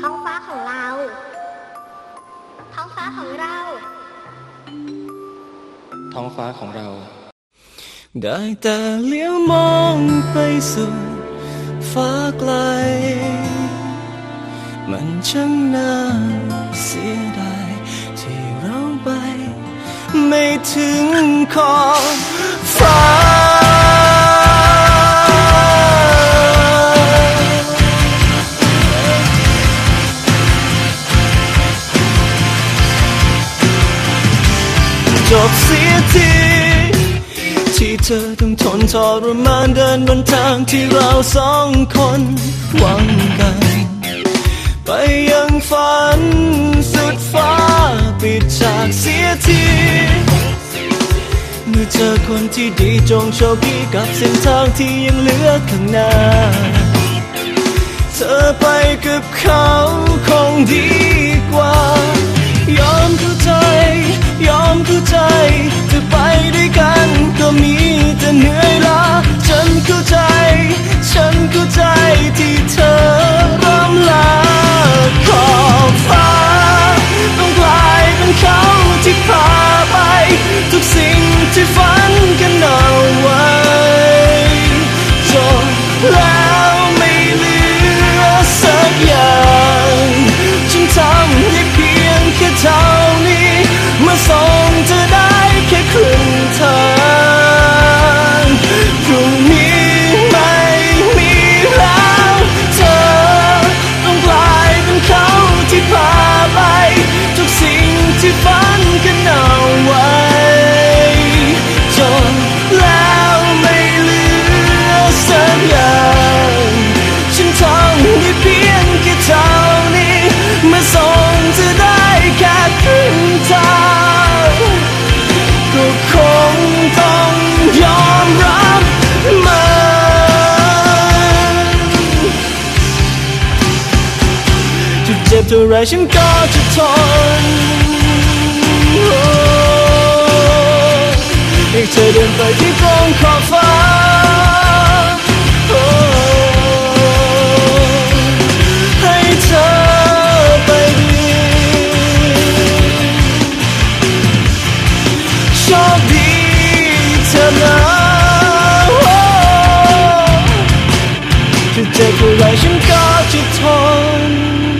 ท้องฟ้าของเรา ท้องฟ้าของเรา ท้องฟ้าของเรา ได้แต่เลี้ยวมองไปสู่ฟ้าไกล มันช่างน่าเสียดายที่เราไป ไม่ถึงขอบฟ้า จบเสียทีที่เธอต้องทนทรมานเดินบนทางที่เราสองคนหวังกัน ไปยังฝันสุดฟ้าปิดฉากเสียทีเมื่อเจอคนที่ดีจงโชคดีกับเส้นทางที่ยังเหลือข้างหน้า เธอไปกับเขาคงดี ฉันเบเท่าไรฉันก็จะทนอ้ให้เธอเดินไปที่ตรงขอบฟ้าให้เธอไปดีโชคดีเธอนะจะเจ็บเท่าไรฉันก็จะทน